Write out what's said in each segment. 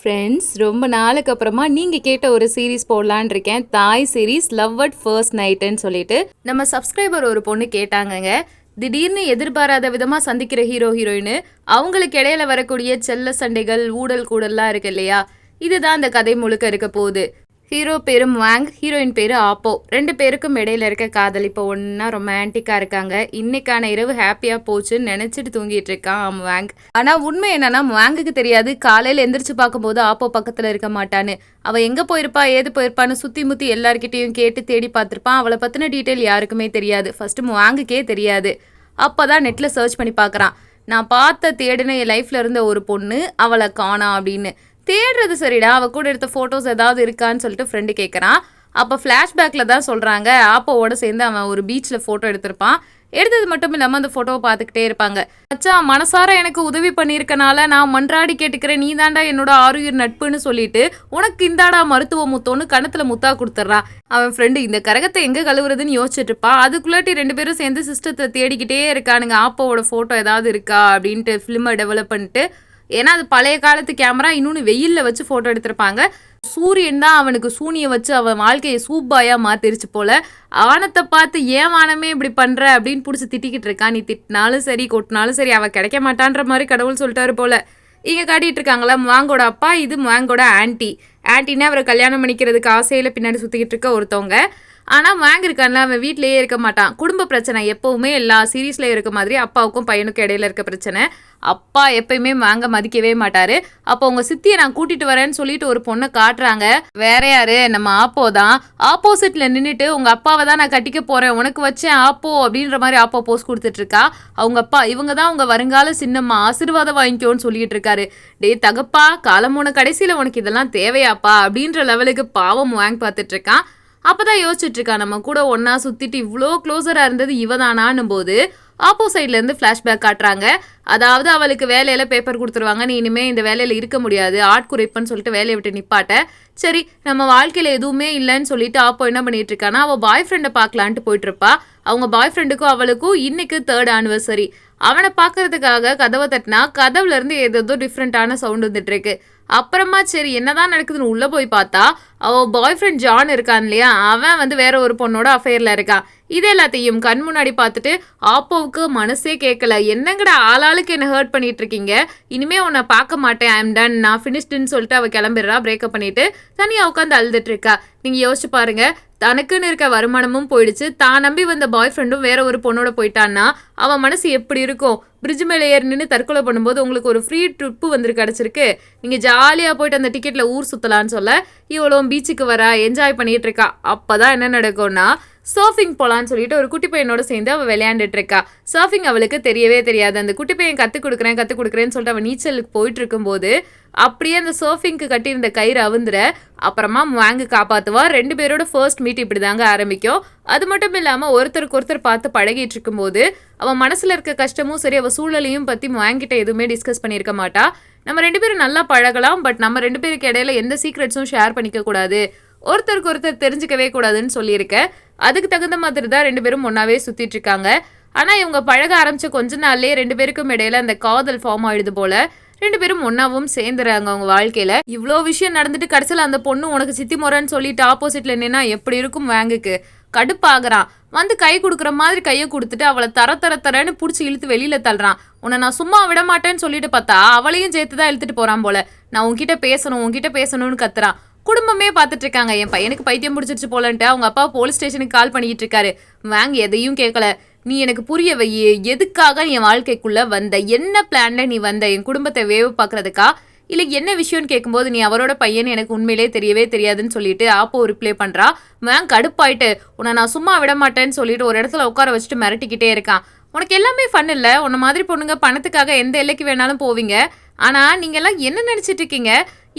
Friends ரொம்ப நாளுக்கு அப்புறமா நீங்கள் கேட்ட ஒரு சீரிஸ் போடலான் இருக்கேன். Thai series love at first நைட்டுன்னு சொல்லிட்டு. நம்ம சப்ஸ்கிரைபர் ஒரு பொண்ணு கேட்டாங்கங்க. திடீர்னு எதிர்பாராத விதமாக சந்திக்கிற ஹீரோ ஹீரோயின் அவங்களுக்கு இடையில வரக்கூடிய செல்ல சண்டைகள் ஊடல் கூடல்லாம் இருக்கு இல்லையா? இதுதான் அந்த கதை முழுக்க இருக்க போகுது. ஹீரோ பேரு வாங் ஹீரோயின் பேரு ஆப்போ ரெண்டு பேருக்கும் இடையில இருக்க காதல் இப்போ ஒன்றா ரொமான்டிக்காக இருக்காங்க. இன்னைக்கான இரவு ஹாப்பியாக போச்சுன்னு நினச்சிட்டு தூங்கிட்டு இருக்கான் வாங் ஆனால் உண்மை என்னன்னா வாங்குக்கு தெரியாது. காலையில் எந்திரிச்சு பார்க்கும்போது ஆப்போ பக்கத்தில் இருக்க மாட்டான்னு. அவள் எங்கே போயிருப்பா ஏது போயிருப்பான்னு சுற்றி முற்றி எல்லார்கிட்டையும் கேட்டு தேடி பார்த்துருப்பான் அவளை பற்றின டீட்டெயில் யாருக்குமே தெரியாது. ஃபஸ்ட்டு வாங்குக்கே தெரியாது. அப்போ தான் நெட்டில் சர்ச் பண்ணி பார்க்குறான். நான் பார்த்த தேடின என் லைஃப்பில் இருந்த ஒரு பொண்ணு அவளை காணா அப்படின்னு. தேடுறது சரிடா அவ கூட எடுத்த ஃபோட்டோஸ் ஏதாவது இருக்கான்னு சொல்லிட்டு ஃப்ரெண்டு கேட்குறான் அப்போ ஃப்ளாஷ்பேக்கில் தான் சொல்கிறாங்க ஆப்போவோட சேர்ந்து அவன் ஒரு பீச்சில் ஃபோட்டோ எடுத்திருப்பான். எடுத்தது மட்டும் இல்லாமல் அந்த ஃபோட்டோவை பார்த்துக்கிட்டே இருப்பாங்க. அச்சா மனசார எனக்கு உதவி பண்ணியிருக்கனால நான் மன்றாடி கேட்டுக்கிறேன். நீ தாண்டா என்னோட ஆறுயிர் நட்புன்னு சொல்லிட்டு உனக்கு இந்தாடா மருத்துவ முத்தோன்னு கணத்தில் முத்தா கொடுத்துட்றான் அவன் ஃப்ரெண்டு இந்த கரகத்தை எங்கே கழுவுறதுன்னு யோசிச்சுட்டு இருப்பான் அதுக்குள்ளாட்டி ரெண்டு பேரும் சேர்ந்து சிஸ்டத்தை தேடிக்கிட்டே இருக்கானுங்க. ஆப்போவோட ஃபோட்டோ ஏதாவது இருக்கா? அப்படின்ட்டு ஃபிலிமை டெவலப் பண்ணிட்டு ஏன்னா அது பழைய காலத்து கேமரா இன்னொன்று வெயிலில் வச்சு ஃபோட்டோ எடுத்திருப்பாங்க. சூரியன் தான் அவனுக்கு சூனியை வச்சு அவன் வாழ்க்கையை சூப்பாயாக மாத்திருச்சு போல. வானத்தை பார்த்து ஏன் வானமே இப்படி பண்ணுற அப்படின்னு பிடிச்சி திட்டிக்கிட்டு இருக்கான். நீ திட்டினாலும் சரி கொட்டினாலும் சரி அவன் கிடைக்க மாட்டான்ற மாதிரி கடவுள் சொல்லிட்டாரு போல. இங்கே காட்டிட்டு இருக்காங்களா மாங்கோட அப்பா இது மாங்கோட ஆன்ட்டி ஆன்டினா அவரை கல்யாணம் பண்ணிக்கிறதுக்கு ஆசையில் பின்னாடி சுற்றிக்கிட்டு இருக்க ஒருத்தவங்க. ஆனால் வாங்க இருக்கான்ல அவன் வீட்டிலேயே இருக்க மாட்டான். குடும்ப பிரச்சனை எப்போவுமே எல்லா சீரீஸில் இருக்க மாதிரி அப்பாவுக்கும் பையனுக்கும் இடையில இருக்க பிரச்சனை. அப்பா எப்பயுமே வாங்க மதிக்கவே மாட்டாரு. அப்போ உங்க சித்தியை நான் கூட்டிட்டு வரேன்னு சொல்லிட்டு ஒரு பொண்ணை காட்டுறாங்க. வேற யாரு? நம்ம ஆப்போ தான். ஆப்போசிட்ல நின்றுட்டு உங்க அப்பாவை தான் நான் கட்டிக்க போறேன். உனக்கு வச்சேன் ஆப்போ அப்படின்ற மாதிரி ஆப்போ போஸ்ட் கொடுத்துட்டு இருக்கா. அவங்க அப்பா இவங்க தான் உங்க வருங்கால சின்னம்மா. ஆசீர்வாதம் வாங்கிக்கோன்னு சொல்லிட்டு இருக்காரு. டேய் தகப்பா காலம் மூணு கடைசியில உனக்கு இதெல்லாம் தேவையாப்பா? அப்படின்ற லெவலுக்கு பாவம் வாங்கி பார்த்துட்டு இருக்கான். அப்பதான் யோசிச்சுட்டு இருக்கா நம்ம கூட ஒன்னா சுத்திட்டு இவ்வளோ க்ளோஸரா இருந்தது இவதானான்னும் போது ஆப்போசைட்ல இருந்து ஃப்ளாஷ்பேக் காட்டுறாங்க. அதாவது அவளுக்கு வேலையில பேப்பர் கொடுத்துருவாங்க நீ இனிமே இந்த வேலையில இருக்க முடியாது ஆட்குறைப்புன்னு சொல்லிட்டு வேலையை விட்டு நிப்பாட்ட. சரி நம்ம வாழ்க்கையில எதுவுமே இல்லைன்னு சொல்லிட்டு ஆப்போ என்ன பண்ணிட்டு இருக்கானா அவள் பாய் ஃப்ரெண்டை பார்க்கலான்ட்டு போயிட்டு இருப்பா அவங்க பாய் ஃப்ரெண்டுக்கும் அவளுக்கும் இன்னைக்கு தேர்ட் ஆனிவர்சரி அவனை பார்க்கறதுக்காக கதவை தட்டினா கதவுல இருந்து ஏதோ டிஃப்ரெண்டான சவுண்ட் வந்துட்டு இருக்கு அப்புறமா சரி என்னதான் நடக்குதுன்னு உள்ள போய் பார்த்தா அவ பாய் ஃப்ரெண்ட் ஜான் இருக்கான் இல்லையா? அவன் வந்து வேற ஒரு பொண்ணோட அஃபேர்ல இருக்கான் இது எல்லாத்தையும் கண் முன்னாடி பார்த்துட்டு ஆப்போவுக்கு மனசே கேட்கல. என்னங்கடா ஆளாளுக்கு என்ன ஹர்ட் பண்ணிட்டு இருக்கீங்க? இனிமே உன்னை பார்க்க மாட்டேன். ஐம் டன் நான் ஃபினிஷ்டுன்னு சொல்லிட்டு அவ கிளம்பிடுறா. பிரேக்கப் பண்ணிட்டு தனியா உட்காந்து அழுதுட்டு இருக்கா. நீங்க யோசிச்சு பாருங்க. தனக்குன்னு இருக்க வருமானமும் போயிடுச்சு. தான் நம்பி வந்த பாய் ஃப்ரெண்டும் வேற ஒரு பொண்ணோட போயிட்டான்னா அவன் மனசு எப்படி இருக்கும்? பிரிட்ஜ் மேலே ஏறி நின்று தற்கொலை பண்ணும்போது உங்களுக்கு ஒரு ஃப்ரீ ட்ரிப்பு வந்து கிடச்சிருக்கு. நீங்கள் ஜாலியாக போயிட்டு அந்த டிக்கெட்டில் ஊர் சுற்றலான்னு சொல்ல இவ்வளோ பீச்சுக்கு வரா என்ஜாய் பண்ணிகிட்டு இருக்கா. அப்போ தான் என்ன நடக்கும்னா சர்ஃபிங் போகலான்னு சொல்லிட்டு ஒரு குட்டி பையனோட சேர்ந்து அவள் விளையாண்டுட்டு இருக்கா சர்ஃபிங் அவளுக்கு தெரியவே தெரியாது. அந்த குட்டி பையன் கற்றுக் கொடுக்குறேன் கற்றுக் கொடுக்குறேன்னு சொல்லிட்டு அவள் நீச்சலுக்கு போயிட்டு இருக்கும்போது அப்படியே அந்த சர்ஃபிங்க்கு கட்டியிருந்த கயிறு அவுந்துற அப்புறமா வாங்கு காப்பாற்றுவா ரெண்டு பேரோட ஃபர்ஸ்ட் மீட் இப்படி தாங்க ஆரம்பிக்கும். அது மட்டும் இல்லாமல் ஒருத்தருக்கு ஒருத்தர் பார்த்து பழகிட்டு இருக்கும்போது அவன் மனசில் இருக்க கஷ்டமும் சரி அவள் சூழலையும் பற்றி வாங்கிட்ட எதுவுமே டிஸ்கஸ் பண்ணியிருக்க மாட்டா. நம்ம ரெண்டு பேரும் நல்லா பழகலாம் பட் நம்ம ரெண்டு பேருக்கு இடையில எந்த சீக்ரெட்ஸும் ஷேர் பண்ணிக்க கூடாது. ஒருத்தருக்கு ஒருத்தர் தெரிஞ்சுக்கவே கூடாதுன்னு சொல்லியிருக்கேன் அதுக்கு தகுந்த மாதிரி தான் ரெண்டு பேரும் ஒன்றாவே சுற்றிட்டு இருக்காங்க. ஆனால் இவங்க பழக ஆரம்பித்த கொஞ்ச நாள்லேயே ரெண்டு பேருக்கும் இடையில அந்த காதல் ஃபார்ம் ஆயிடுது போல. ரெண்டு பேரும் ஒன்னாவும் சேர்ந்துறாங்க அவங்க வாழ்க்கையில. இவ்வளோ விஷயம் நடந்துட்டு கடைசியில் அந்த பொண்ணு உனக்கு சித்தி முறைன்னு சொல்லிட்டு ஆப்போசிட்ல நின்னா எப்படி இருக்கும் வேங்குக்கு? கடுப்பாகிறான் வந்து கை கொடுக்குற மாதிரி கையை கொடுத்துட்டு அவளை தர தர தரன்னு பிடிச்சி இழுத்து வெளியில தள்ளுறான் உன்னை நான் சும்மா விட மாட்டேன்னு சொல்லிட்டு பார்த்தா அவளையும் சேர்த்து தான் இழுத்துட்டு போறான் போல. நான் உன்கிட்ட பேசணும் உன்கிட்ட பேசணும்னு கத்துறான் குடும்பமே பார்த்துட்டு இருக்காங்க என் பையனுக்கு பைத்தியம் பிடிச்சிருச்சு போலன்ட்டு அவங்க அப்பா போலீஸ் ஸ்டேஷனுக்கு கால் பண்ணிட்டு இருக்காரு வாங்க எதையும் கேட்கல. நீ எனக்கு புரிய வை எதுக்காக நீ என் வாழ்க்கைக்குள்ள வந்த? என்ன பிளான்ல நீ வந்த? என் குடும்பத்தை வேவு பார்க்கறதுக்கா? இல்லை என்ன விஷயம்னு கேட்கும்போது நீ அவரோட பையன் எனக்கு உண்மையிலே தெரியவே தெரியாதுன்னு சொல்லிட்டு ஆப்போ ரிப்ளை பண்றா. மேம் கடுப்பாயிட்டு உன்னை நான் சும்மா விட மாட்டேன்னு சொல்லிட்டு ஒரு இடத்துல உட்கார வச்சுட்டு மிரட்டிக்கிட்டே இருக்கான். உனக்கு எல்லாமே ஃபன் இல்லை? உன்ன மாதிரி பொண்ணுங்க பணத்துக்காக எந்த எல்லைக்கு வேணாலும் போவீங்க. ஆனால் நீங்கள்லாம் எல்லாம் என்ன நினச்சிட்டு இருக்கீங்க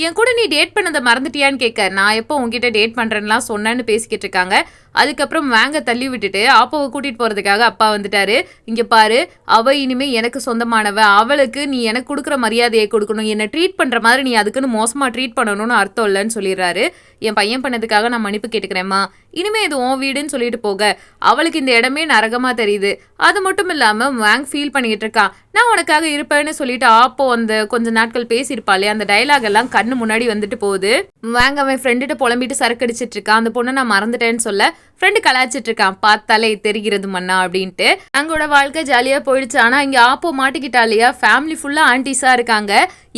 என் கூட நீ டேட் பண்ணதை மறந்துட்டியான்னு கேட்க நான் எப்போ உங்ககிட்ட டேட் பண்ணுறேன்லாம் சொன்னேன்னு பேசிக்கிட்டு இருக்காங்க. அதுக்கப்புறம் வேங்க தள்ளி விட்டுட்டு ஆப்போவை கூட்டிட்டு போறதுக்காக அப்பா வந்துட்டாரு. இங்க பாரு அவ இனிமே எனக்கு சொந்தமானவ அவளுக்கு நீ எனக்கு கொடுக்குற மரியாதையை கொடுக்கணும் என்னை ட்ரீட் பண்ற மாதிரி நீ அதுக்குன்னு மோசமா ட்ரீட் பண்ணணும்னு அர்த்தம் இல்லைன்னு சொல்லிடுறாரு. என் பையன் பண்ணதுக்காக நான் மன்னிப்பு கேட்டுக்கிறேம்மா. இனிமே இது உன் வீடுன்னு சொல்லிட்டு போக. அவளுக்கு இந்த இடமே நரகமா தெரியுது. அது மட்டும் இல்லாம வேங் ஃபீல் பண்ணிக்கிட்டு இருக்கான் நான் உனக்காக இருப்பேன்னு சொல்லிட்டு ஆப்போ அந்த கொஞ்ச நாட்கள் பேசியிருப்பாளே அந்த டைலாக் எல்லாம் கண்ணு முன்னாடி வந்துட்டு போகுது. வேங்க அவன் ஃப்ரெண்டுகிட்ட புலம்பிட்டு சரக்கு அடிச்சிட்டு இருக்கான் அந்த பொண்ணை நான் மறந்துட்டேன்னு சொல்ல ஃப்ரெண்டு கலாய்ச்சிட்டு இருக்கான் பார்த்தாலே தெரிகிறது மண்ணா அப்படின்ட்டு. அங்கோட வாழ்க்கை ஜாலியாக போயிடுச்சு. ஆனால் இங்கே ஆப்போ மாட்டிக்கிட்டா இல்லையா ஃபேமிலி ஃபுல்லா ஆன்டிஸா இருக்காங்க.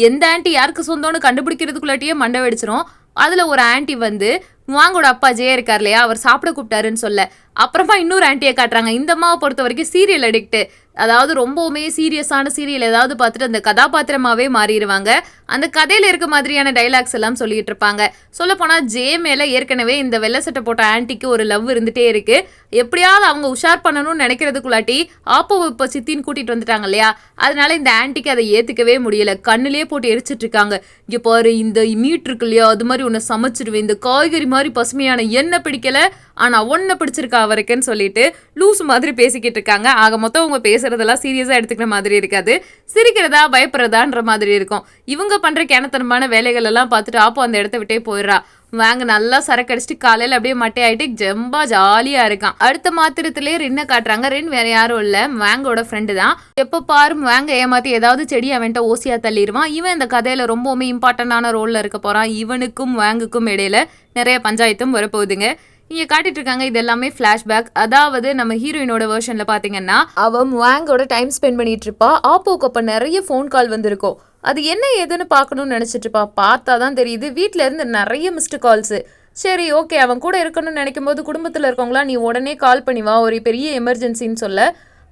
எந்த ஆன்ட்டி யாருக்கு சொந்தம்னு கண்டுபிடிக்கிறதுக்குள்ளாட்டியே மண்டை வெடிச்சிரும். அதில் ஒரு ஆன்ட்டி வந்து வாங்கோட அப்பா ஜெய இருக்கார் இல்லையா அவர் சாப்பிட கூப்பிட்டாருன்னு சொல்ல. அப்புறமா இன்னொரு ஆண்டியை காட்டுறாங்க. இந்த அம்மாவை பொறுத்த வரைக்கும் சீரியல் அடிக்ட்டு அதாவது ரொம்பவுமே சீரியஸான சீரியல் ஏதாவது பார்த்துட்டு அந்த கதாபாத்திரமாகவே மாறிடுவாங்க. அந்த கதையில் இருக்க மாதிரியான டைலாக்ஸ் எல்லாம் சொல்லிட்டு இருப்பாங்க. சொல்லப்போனால் ஜே மேலே ஏற்கனவே இந்த வெள்ளை சட்டை போட்ட ஆன்ட்டிக்கு ஒரு லவ் இருந்துகிட்டே இருக்குது எப்படியாவது அவங்க உஷார் பண்ணணும்னு நினைக்கிறதுக்குள்ளாட்டி ஆப்போ இப்போ சித்தின்னு கூட்டிகிட்டு வந்துட்டாங்க இல்லையா? அதனால இந்த ஆன்ட்டிக்கு அதை ஏற்றுக்கவே முடியல. கண்ணுலேயே போட்டு எரிச்சிட்டு இருக்காங்க. இங்கே பாரு இந்த மீட் இருக்கு இல்லையா? அது மாதிரி ஒன்று சமைச்சிருவேன். இந்த காய்கறி மாதிரி பசுமையான எண்ணெய் பிடிக்கலை. ஆனால் ஒன்றை பிடிச்சிருக்கா அவருக்குன்னு சொல்லிட்டு லூஸ் மாதிரி பேசிக்கிட்டு இருக்காங்க. ஆக மொத்தம் அவங்க பேசுறதெல்லாம் சீரியஸாக எடுத்துக்கிற மாதிரி இருக்காது. சிரிக்கிறதா பயப்படுறதான்ற மாதிரி இருக்கும். இவங்க பண்ணுற கிணத்தனமான வேலைகள் எல்லாம் பார்த்துட்டு ஆப்போ அந்த இடத்த விட்டே போயிடுறா. வாங்க நல்லா சரக்கு அடிச்சுட்டு அப்படியே மட்டையாயிட்டு ஜம்பா ஜாலியாக இருக்கான். அடுத்த மாத்திரத்திலே ரின்ன காட்டுறாங்க. ரின் வேற யாரும் இல்லை. வேங்கோட ஃப்ரெண்டு தான். எப்போ பாரு வேங்க ஏமாற்றி ஏதாவது செடி அவன்கிட்ட ஓசியாக தள்ளிடுவான். இவன் இந்த கதையில் ரொம்பவுமே இம்பார்ட்டண்டான ரோலில் இருக்க போகிறான் இவனுக்கும் வேங்குக்கும் இடையில நிறைய பஞ்சாயத்தும் வரப்போகுதுங்க. இங்க காட்டிட்டு இருக்காங்க இது எல்லாமே ஃபிளாஷ்பேக் அதாவது நம்ம ஹீரோயினோட வேர்ஷனில் பாத்தீங்கன்னா அவ வாங்கோட டைம் ஸ்பெண்ட் பண்ணிட்டு இருப்பா ஆப்போக்கு அப்ப நிறைய ஃபோன் கால் வந்திருக்கும். அது என்ன ஏதுன்னு பார்க்கணும்னு நினைச்சிட்டு இருப்பா பார்த்தா தான் தெரியுது வீட்ல இருந்து நிறைய மிஸ்டு கால்ஸ் சரி ஓகே அவன் கூட இருக்கணும்னு நினைக்கும் போது குடும்பத்தில் இருக்கவங்களா நீ உடனே கால் பண்ணி வா ஒரு பெரிய எமர்ஜென்சின்னு சொல்ல.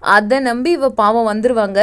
அதை நம்பி இவ பாவம் வந்துருவாங்க.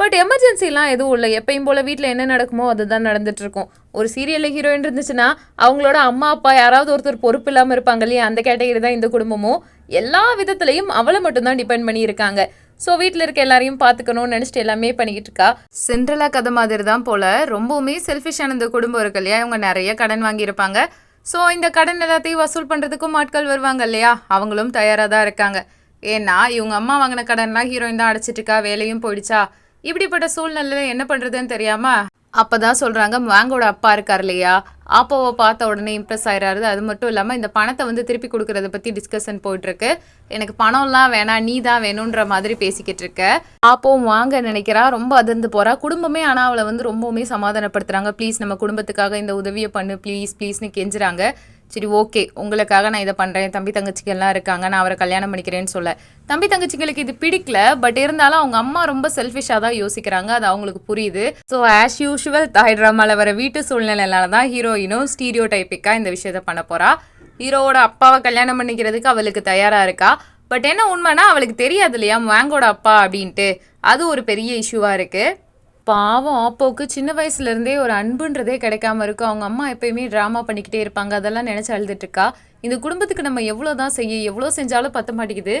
பட் எமர்ஜென்சிலாம் எதுவும் இல்லை. எப்பயும் போல் வீட்டில் என்ன நடக்குமோ அதுதான் நடந்துட்டு இருக்கும் ஒரு சீரியலில் ஹீரோயின் இருந்துச்சுன்னா அவங்களோட அம்மா அப்பா யாராவது ஒருத்தர் பொறுப்பு இல்லாமல் இருப்பாங்க இல்லையா? அந்த கேட்டகரி தான் இந்த குடும்பமும். எல்லா விதத்துலையும் அவளை மட்டும்தான் டிபெண்ட் பண்ணியிருக்காங்க. ஸோ வீட்டில் இருக்க எல்லாரையும் பார்த்துக்கணும்னு நினச்சிட்டு எல்லாமே பண்ணிக்கிட்டு இருக்கா சென்ட்ரலா கதை மாதிரி தான் போல். ரொம்பவுமே செல்ஃபிஷான இந்த குடும்பம் இருக்கு இல்லையா? இவங்க நிறைய கடன் வாங்கியிருப்பாங்க. ஸோ இந்த கடன் எல்லாத்தையும் வசூல் பண்ணுறதுக்கும் ஆட்கள் வருவாங்க இல்லையா? அவங்களும் தயாராக தான் இருக்காங்க. ஏன்னா இவங்க அம்மா வாங்கின கடன்லாம் ஹீரோயின் தான் அடைச்சிட்டு இருக்கா. வேலையும் போயிடுச்சா? இப்படிப்பட்ட சூழ்நிலையில என்ன பண்றதுன்னு தெரியாம அப்பதான் சொல்றாங்க வாங்கோட அப்பா இருக்கார் இல்லையா? ஆப்போவை பார்த்த உடனே இம்ப்ரெஸ் ஆயிடாரு அது மட்டும் இல்லாமல் இந்த பணத்தை வந்து திருப்பி கொடுக்கறத பத்தி டிஸ்கஷன் போயிட்டு இருக்கு எனக்கு பணம்லாம் வேணாம் நீ தான் வேணுன்ற மாதிரி பேசிக்கிட்டு இருக்க. ஆப்போவும் வாங்க நினைக்கிறா ரொம்ப அதிர்ந்து போறா. குடும்பமே ஆனால் அவளை வந்து ரொம்பவுமே சமாதானப்படுத்துறாங்க. ப்ளீஸ் நம்ம குடும்பத்துக்காக இந்த உதவியை பண்ணு. ப்ளீஸ் ப்ளீஸ்னு கெஞ்சுறாங்க. சரி ஓகே உங்களுக்காக நான் இதை பண்ணுறேன் தம்பி தங்கச்சிக்கெல்லாம் இருக்காங்க. நான் அவரை கல்யாணம் பண்ணிக்கிறேன்னு சொல்ல. தம்பி தங்கச்சிங்களுக்கு இது பிடிக்கல. பட் இருந்தாலும் அவங்க அம்மா ரொம்ப செல்ஃபிஷாக தான் யோசிக்கிறாங்க. அது அவங்களுக்கு புரியுது. ஸோ ஆஸ் யூஷுவல் தாய் ட்ராமாவில் வர வீட்டு சூழ்நிலையில தான் ஹீரோயினும் ஸ்டீரியோ டைப்பிக்காக இந்த விஷயத்த பண்ண போகிறா ஹீரோவோட அப்பாவை கல்யாணம் பண்ணிக்கிறதுக்கு அவளுக்கு தயாராக இருக்கா? பட் என்ன உண்மைனா அவளுக்கு தெரியாது இல்லையா? வேங்கோட அப்பா அப்படின்ட்டு. அது ஒரு பெரிய இஷ்யூவாக இருக்குது பாவம் ஆப்போக்கு சின்ன வயசுலேருந்தே ஒரு அன்புன்றதே கிடைக்காம இருக்கும் அவங்க அம்மா எப்பயுமே ட்ராமா பண்ணிக்கிட்டே இருப்பாங்க. அதெல்லாம் நினச்சி அழுதுட்டுருக்கா இந்த குடும்பத்துக்கு நம்ம எவ்வளோதான் செய்ய எவ்வளோ செஞ்சாலும் பத்த மாட்டேங்குது.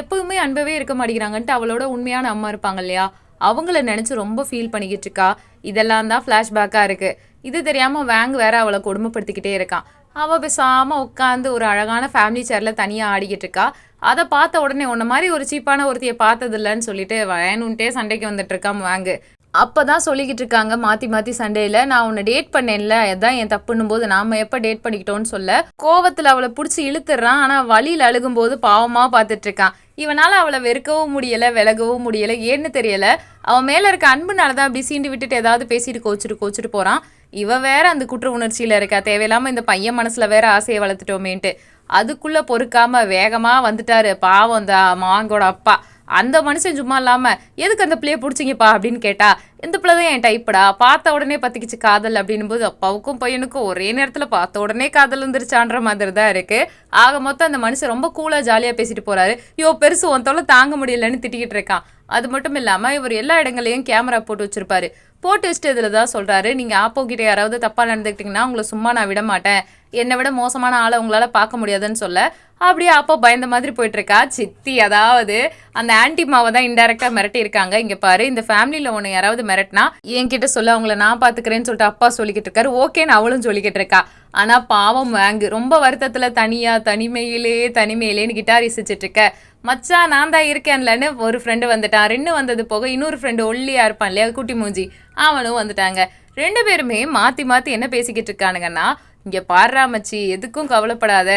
எப்பவுமே அன்பவே இருக்க மாட்டேங்கிறாங்கன்ட்டு அவளோட உண்மையான அம்மா இருப்பாங்க இல்லையா? அவங்கள நினச்சி ரொம்ப ஃபீல் பண்ணிக்கிட்டு இருக்கா இதெல்லாம் தான் ஃப்ளாஷ்பேக்காக இருக்குது இது தெரியாமல் வேங் வேற அவளை கொடுமைப்படுத்திக்கிட்டே இருக்கான். அவள் பேசாமல் உட்காந்து ஒரு அழகான ஃபேமிலி சேரில் தனியாக ஆடிக்கிட்டு இருக்கா அதை பார்த்த உடனே உன்ன மாதிரி ஒரு சீப்பான ஒருத்தையை பார்த்ததில்லன்னு சொல்லிட்டு வேணுன்ட்டே சண்டைக்கு வந்துட்டு இருக்கான் வாங்கு அப்பதான் சொல்லிக்கிட்டு இருக்காங்க மாற்றி மாற்றி சண்டேயில். நான் உன்னை டேட் பண்ணேன்ல அதான் என் தப்புன்னும் போது நாம் எப்போ டேட் பண்ணிக்கிட்டோம்னு சொல்ல. கோவத்தில் அவளை பிடிச்சி இழுத்துறான் ஆனால் வழியில் அழுகும்போது பாவமாக பார்த்துட்டு இருக்கான். இவனால் அவளை வெறுக்கவும் முடியலை விலகவும் முடியல ஏன்னு தெரியலை. அவன் மேலே இருக்க அன்புனால தான் அப்படி சீண்டு விட்டுட்டு ஏதாவது பேசிட்டு கோச்சிட்டு கோச்சிட்டு போகிறான் இவன் வேற அந்த குற்ற உணர்ச்சியில் இருக்கா? தேவையில்லாமல் இந்த பையன் மனசில் வேற ஆசையை வளர்த்துட்டோமேன்ட்டு. அதுக்குள்ளே பொறுக்காமல் வேகமாக வந்துட்டாரு. பாவம் இந்த மாங்கோட அப்பா. அந்த மனுஷன் சும்மா இல்லாமல் எதுக்கு அந்த பிள்ளைய பிடிச்சிங்கப்பா? அப்படின்னு கேட்டா இந்த பிள்ளை தான் என் டைப்படா பார்த்த உடனே பத்திக்கிச்சு காதல் அப்படின்னும் போது அப்பாவுக்கும் பையனுக்கும் ஒரே நேரத்தில் பார்த்த உடனே காதல் வந்துருச்சான்ற மாதிரி தான் இருக்கு. ஆக மொத்தம் அந்த மனுஷன் ரொம்ப கூலாக ஜாலியாக பேசிட்டு போறாரு. யோ பெருசு உன் தொல்லை தாங்க முடியலன்னு திட்டிக்கிட்டு இருக்கான். அது மட்டும் இல்லாமல் இவர் எல்லா இடங்களையும் கேமரா போட்டு வச்சிருப்பாரு. போட்டு வச்சுட்டு இதில் தான் சொல்கிறாரு நீங்கள் ஆப்போ கிட்டே யாராவது தப்பாக நடந்துக்கிட்டிங்கன்னா உங்களை சும்மா நான் விட மாட்டேன். என்னை விட மோசமான ஆளை உங்களால் பார்க்க முடியாதுன்னு சொல்ல அப்படியே அப்போ பயந்த மாதிரி போயிட்டுருக்கா. சித்தி அதாவது அந்த ஆன்டி மாவை தான் இன்டெரக்டாக மிரட்டியிருக்காங்க. இங்கே பாரு இந்த ஃபேமிலியில் ஒன்று யாராவது மிரட்டினா என்கிட்ட சொல்ல அவங்கள நான் பார்த்துக்கிறேன்னு சொல்லிட்டு அப்பா சொல்லிக்கிட்டு இருக்காரு. ஓகேன்னு அவளும் சொல்லிக்கிட்டு இருக்கா. ஆனால் பாவம் வாங்கு. ரொம்ப வருத்தத்தில் தனியாக தனிமையிலே தனிமையிலேன்னு கிட்டார் இருக்க. மச்சான் நான் தான் இருக்கேன்லன்னு ஒரு ஃப்ரெண்டு வந்துட்டான் ரெண்டு வந்தது போக இன்னொரு ஃப்ரெண்டு ஒல்லியா இருப்பான் இல்லையா குட்டி மூஞ்சி. அவனும் வந்துட்டாங்க. ரெண்டு பேருமே மாற்றி மாற்றி என்ன பேசிக்கிட்டு இருக்கானுங்கன்னா இங்கே பாடுறா மச்சி எதுக்கும் கவலைப்படாத.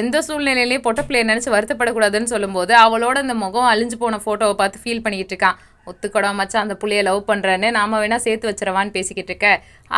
எந்த சூழ்நிலையிலையும் பொட்ட பிள்ளைய நினச்சி வருத்தப்படக்கூடாதுன்னு சொல்லும்போது அவளோட அந்த முகம் அழிஞ்சு போன ஃபோட்டோவை பார்த்து ஃபீல் பண்ணிக்கிட்டு இருக்கான். ஒத்துக்கடா மச்சான் அந்த புள்ளைய லவ் பண்ணுறேன்னு நாம வேணா சேர்த்து வச்சிரவான்னு பேசிக்கிட்டு இருக்க.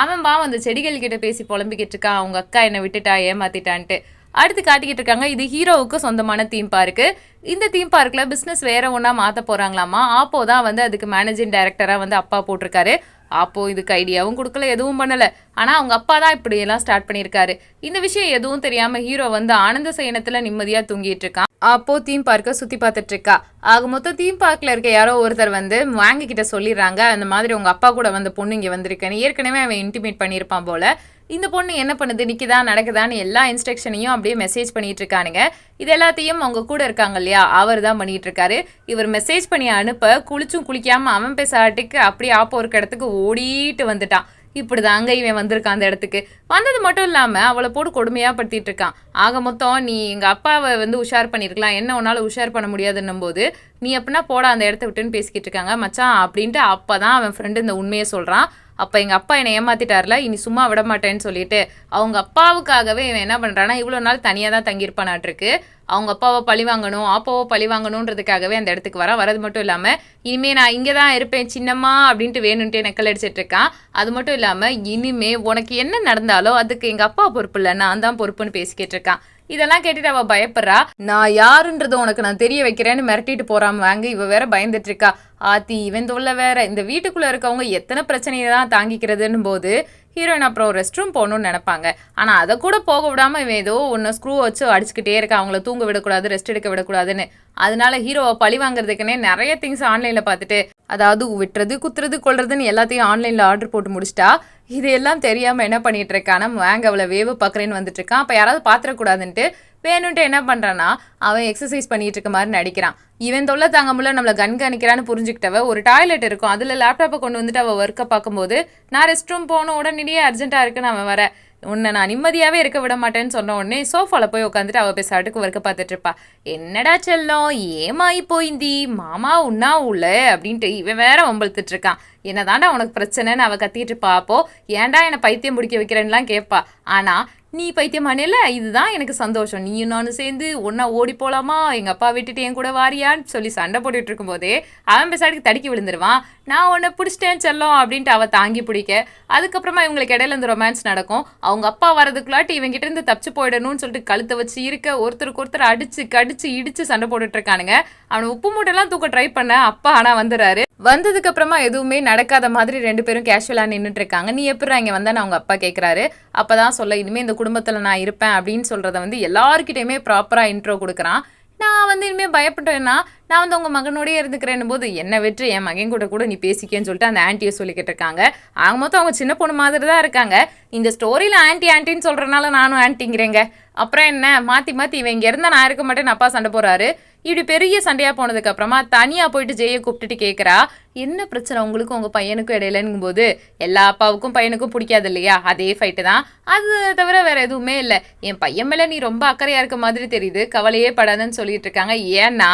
அவன் பாவம் அந்த செடிகள் கிட்ட பேசி புலம்பிக்கிட்டு இருக்கான். அவங்க அக்கா என்னை விட்டுட்டா ஏமாத்திட்டான்ட்டு. அடுத்து காட்டிக்கிட்டு இருக்காங்க இது ஹீரோவுக்கு சொந்தமான தீம் பார்க்கு இந்த தீம் பார்க்கில் பிஸ்னஸ் வேற ஒன்றா மாற்ற போகிறாங்களாமா ஆப்போ தான் வந்து அதுக்கு மேனேஜிங் டைரக்டராக வந்து அப்பா போட்டிருக்காரு. அப்போ இதுக்கு ஐடியாவும் கொடுக்கல எதுவும் பண்ணலை. ஆனால் அவங்க அப்பா தான் இப்படி எல்லாம் ஸ்டார்ட் பண்ணியிருக்காரு. இந்த விஷயம் எதுவும் தெரியாமல் ஹீரோ வந்து ஆனந்த சயனத்தில் நிம்மதியாக தூங்கிட்டு இருக்கான். அப்போ தீம் பார்க்கை சுற்றி பார்த்துட்டு இருக்கா. ஆக மொத்தம் தீம் பார்க்கில் இருக்க யாரோ ஒருத்தர் வந்து வாங்கிக்கிட்ட சொல்லிடுறாங்க. அந்த மாதிரி உங்கள் அப்பா கூட வந்த பொண்ணு இங்கே வந்திருக்கேன்னு ஏற்கனவே அவன் இன்டிமேட் பண்ணியிருப்பான் போல. இந்த பொண்ணு என்ன பண்ணுது? நிற்கிதா நடக்குதான்னு எல்லா இன்ஸ்ட்ரக்ஷனையும் அப்படியே மெசேஜ் பண்ணிட்டு இருக்கானுங்க. இது எல்லாத்தையும் அவங்க கூட இருக்காங்க இல்லையா? அவர் தான் பண்ணிட்டு இருக்காரு. இவர் மெசேஜ் பண்ணி அனுப்ப குளிச்சும் குளிக்காம அவன் பேசாட்டுக்கு அப்படியே ஆப்போ இருக்க இடத்துக்கு ஓடிட்டு வந்துட்டான். இப்படி தாங்க இவன் வந்திருக்கான் அந்த இடத்துக்கு. வந்தது மட்டும் இல்லாமல் அவளை போட்டு கொடுமையாக படுத்திட்டு இருக்கான். ஆக மொத்தம் நீ எங்கள் அப்பாவை வந்து உஷார் பண்ணியிருக்கலாம் என்ன உன்னால் உஷார் பண்ண முடியாதுன்னும் போது நீ எப்படின்னா போட அந்த இடத்த விட்டுன்னு பேசிக்கிட்டு இருக்காங்க. மச்சான் அப்படின்ட்டு அப்போ தான் அவன் ஃப்ரெண்டு இந்த உண்மையை சொல்கிறான் அப்போ எங்கள் அப்பா என்னை ஏமாத்திட்டார்ல இனி சும்மா விட மாட்டேன்னு சொல்லிட்டு அவங்க அப்பாவுக்காகவே இவன் என்ன பண்ணுறான்னா இவ்வளோ நாள் தனியாக தான் தங்கியிருப்பானாட்ருக்கு அவங்க அப்பாவை பழி வாங்கணும் ஆப்பாவை பழி வாங்கணுன்றதுக்காகவே அந்த இடத்துக்கு வர வரது மட்டும் இல்லாமல் இனிமே நான் இங்கே தான் இருப்பேன் சின்னம்மா அப்படின்ட்டு வேணுன்ட்டே நக்கல் அடிச்சிட்டு இருக்கான். அது மட்டும் இல்லாமல் இனிமே உனக்கு என்ன நடந்தாலும் அதுக்கு எங்கள் அப்பா பொறுப்பு இல்லை நான் தான் பொறுப்புன்னு பேசிக்கிட்டு இருக்கான். இதெல்லாம் கேட்டுட்டு அவ பயப்படுறா. நான் யாருன்றதை உனக்கு நான் தெரிய வைக்கிறேன்னு மிரட்டிட்டு போறாம வாங்க இவ வேற பயந்துட்டு இருக்கா ஆத்தி இவன் தொல்லை வேற. இந்த வீட்டுக்குள்ள இருக்கவங்க எத்தனை பிரச்சனையை தான் தாங்கிக்கிறதுன்னு போது ஹீரோயின் அப்புறம் ரெஸ்ட் ரூம் போகணும்னு நினைப்பாங்க. ஆனால் அதை கூட போக விடாம இவன் ஏதோ ஒன்று ஸ்க்ரூ வச்சு அடிச்சுக்கிட்டே இருக்கா அவங்கள தூங்க விடக்கூடாது ரெஸ்ட் எடுக்க விடக்கூடாதுன்னு. அதனால ஹீரோவை பழி வாங்குறதுக்குன்னே நிறைய திங்ஸ் ஆன்லைனில் பார்த்துட்டு அதாவது விட்டுறது குத்துறது கொள்றதுன்னு எல்லாத்தையும் ஆன்லைனில் ஆர்டர் போட்டு முடிச்சிட்டா இது எல்லாம் தெரியாமல் என்ன பண்ணிட்டு இருக்கானா வாங்க அவளை வேவு பார்க்குறேன்னு வந்துட்டு இருக்கான் அப்போ யாராவது பார்த்துடக்கூடாதுன்ட்டு வேணும்ன்ட்டு என்ன பண்ணுறான்னா அவன் எக்ஸசைஸ் பண்ணிட்டு இருக்க மாதிரி நடிக்கிறான். இவன் தொல்லை தாங்க முடியல நம்மளை கண்காணிக்கிறான்னு புரிஞ்சுக்கிட்டவ ஒரு டாய்லெட் இருக்கும். அதில் லேப்டாப்பை கொண்டு வந்துட்டு அவள் ஒர்க்கை பார்க்கும்போது நான் ரெஸ்ட் ரூம் போன உடனடியே அர்ஜென்ட்டாக இருக்குன்னு அவன் வர. உன்னை நான் நிம்மதியாகவே இருக்க விட மாட்டேன்னு சொன்ன உடனே சோஃபாவில் போய் உட்காந்துட்டு அவள் பேசாட்டுக்கு ஒர்க்கை பார்த்துட்டு இருப்பா. என்னடா செல்லம்? ஏமாயி போயிந்தி? மாமா உன்னா உள்ள? அப்படின்ட்டு இவன் வேற வம்பழுத்துட்டு இருக்கான். என்னதாண்டா உனக்கு பிரச்சனைன்னு அவள் கத்திட்டு இருப்பா அப்போ? ஏன்டா என்னை பைத்தியம் பிடிக்க வைக்கிறேன்னுலாம் கேட்பா. ஆனால் நீ பைத்தியமானேல இதுதான் எனக்கு சந்தோஷம். நீயும் நானும் சேர்ந்து ஒன்றா ஓடி போகலாமா எங்கள் அப்பா விட்டுட்டு என் கூட வாரியான்னு சொல்லி சண்டை போட்டுட்டு இருக்கும்போதே அவன் பேசாட்டுக்கு தடுக்கி விழுந்துருவான். நான் உன்னை பிடிச்சிட்டேன் செல்லம் அப்படின்ட்டு அவள் தாங்கி பிடிக்க. அதுக்கப்புறமா இவங்களுக்கு இடையில இந்த ரொமான்ஸ் நடக்கும். அவங்க அப்பா வரதுக்குள்ளாட்டி இவங்கிட்ட இருந்து தப்பிச்சு போயிடணும்னு சொல்லிட்டு கழுத்தை வச்சு இருக்க ஒருத்தருக்கு ஒருத்தர் அடிச்சு கடிச்சு இடிச்சு சண்டை போட்டுட்டு இருக்கானுங்க அவனை உப்பு மூட்டைலாம் தூக்க ட்ரை பண்ண. அப்பா ஆனால் வந்துடுறாரு வந்ததுக்கு அப்புறமா எதுவுமே நடக்காத மாதிரி ரெண்டு பேரும் கேஷுவலாக நின்றுட்டு இருக்காங்க நீ எப்படி இங்கே வந்தேன்னு அவங்க அப்பா கேட்குறாரு அப்பதான் சொல்ல இனிமேல் இந்த குடும்பத்தில் நான் இருப்பேன் அப்படின்னு சொல்கிறத வந்து எல்லாருக்கிட்டையுமே ப்ராப்பராக இன்ட்ரோ கொடுக்குறான். நான் வந்து இனிமேல் பயப்பட்டேன்னா நான் வந்து உங்கள் மகனோடய இருந்துக்கிறேன் போது என்னை வெற்றி என் மகன் கூட கூட நீ பேசிக்கேன்னு சொல்லிட்டு அந்த ஆன்ட்டியை சொல்லிக்கிட்டு இருக்காங்க. ஆக மொத்தம் அவங்க சின்ன பொண்ணு மாதிரி தான் இருக்காங்க. இந்த ஸ்டோரியில் ஆன்ட்டி ஆன்ட்டின்னு சொல்கிறனால நானும் ஆன்ட்டிங்கிறேங்க அப்புறம் என்ன? மாற்றி மாற்றி இவன் இங்கே இருந்தால் நான் இருக்க மாட்டேன்னு அப்பா சண்டை போகிறாரு இப்படி பெரிய சண்டையாக போனதுக்கு அப்புறமா தனியாக போயிட்டு ஜெயை கூப்பிட்டுட்டு கேட்குறா என்ன பிரச்சனை உங்களுக்கும் உங்கள் பையனுக்கும் இடையிலங்கும் போது எல்லா அப்பாவுக்கும் பையனுக்கும் பிடிக்காது இல்லையா? அதே ஃபைட்டு தான். அது தவிர வேற எதுவுமே இல்லை. என் பையன் மேலே நீ ரொம்ப அக்கறையாக இருக்க மாதிரி தெரியுது. கவலையே படாதுன்னு சொல்லிட்டு இருக்காங்க. ஏன்னா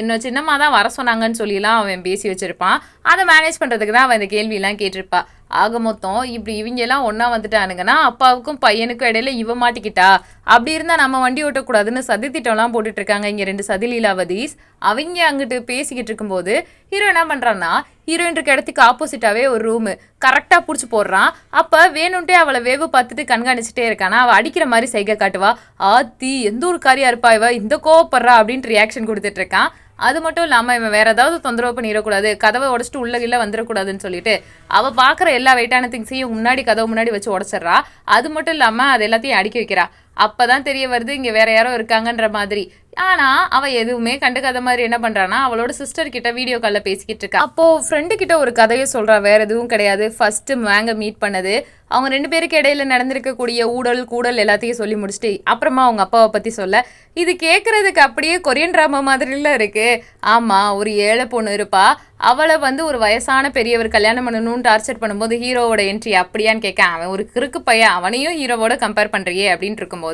என்ன சின்னம்மா தான் வர சொன்னாங்கன்னு சொல்லிலாம் அவன் பேசி வச்சிருப்பான். அதை மேனேஜ் பண்ணுறதுக்கு தான் அவன் இந்த கேள்வியெல்லாம் கேட்டிருப்பா. ஆக மொத்தம் இப்படி இவங்க எல்லாம் ஒன்றா வந்துட்டானுங்கன்னா அப்பாவுக்கும் பையனுக்கும் இடையில இவ மாட்டிக்கிட்டா? அப்படி இருந்தால் நம்ம வண்டி ஓட்டக்கூடாதுன்னு சதி திட்டம்லாம் போட்டுட்டு இருக்காங்க இங்கே ரெண்டு சதி லீலாவதீஸ் அவங்க அங்கிட்டு பேசிக்கிட்டு இருக்கும்போது ஹீரோ என்ன பண்ணுறான்னா ஹீரோயின் இருக்க இடத்துக்கு ஆப்போசிட்டாகவே ஒரு ரூமு கரெக்டாக பிடிச்சி போடுறான். அப்போ வேணும்ட்டே அவளை வேவு பார்த்துட்டு கண்காணிச்சிட்டே இருக்கானா? அவள் அடிக்கிற மாதிரி சைகை காட்டுவா. ஆத்தி எந்த ஒரு காரியாக இருப்பா இவ? இந்த கோவப்படுறா அப்படின்ட்டு ரியாக்ஷன் கொடுத்துட்டு இருக்கான் அது மட்டும் இல்லாமல் இவன் வேற ஏதாவது தொந்தரவு பண்ணிடக்கூடாது கதவை உடச்சிட்டு உள்ள கீழே வந்துடக்கூடாதுன்னு சொல்லிட்டு அவள் பார்க்குற எல்லா வெயிட்டான திங்ஸையும் முன்னாடி கதவு முன்னாடி வச்சு உடச்சிட்றா. அது மட்டும் இல்லாமல் அது எல்லாத்தையும் அடுக்கி வைக்கிறா. அப்பதான் தெரிய வருது இங்கே வேற யாரோ இருக்காங்கன்ற மாதிரி. ஆனால் அவள் எதுவுமே கண்டுக்காத மாதிரி என்ன பண்ணுறான்னா அவளோட சிஸ்டர் கிட்ட வீடியோ காலில் பேசிக்கிட்டு இருக்கா. அப்போது ஃப்ரெண்டு கிட்ட ஒரு கதையை சொல்கிறா வேற எதுவும் கிடையாது. ஃபர்ஸ்ட் மேங்க மீட் பண்ணது. அவங்க ரெண்டு பேருக்கு இடையில நடந்திருக்கக்கூடிய ஊடல் கூடல் எல்லாத்தையும் சொல்லி முடிச்சுட்டு அப்புறமா அவங்க அப்பாவை பற்றி சொல்ல. இது கேட்கறதுக்கு அப்படியே கொரியன் ட்ராமா மாதிரில இருக்குது ஆமாம் ஒரு ஏழை பொண்ணு இருப்பா. அவளை வந்து ஒரு வயசான பெரியவர் கல்யாணம் பண்ணணும்னு டார்ச்சர் பண்ணும்போது ஹீரோவோட என்ட்ரி அப்படியான்னு கேட்க அவன் ஒரு கிறுக்கு பையன் அவனையும் ஹீரோவோட கம்பேர் பண்ணுறியே அப்படின்ட்டு இருக்கும்போது.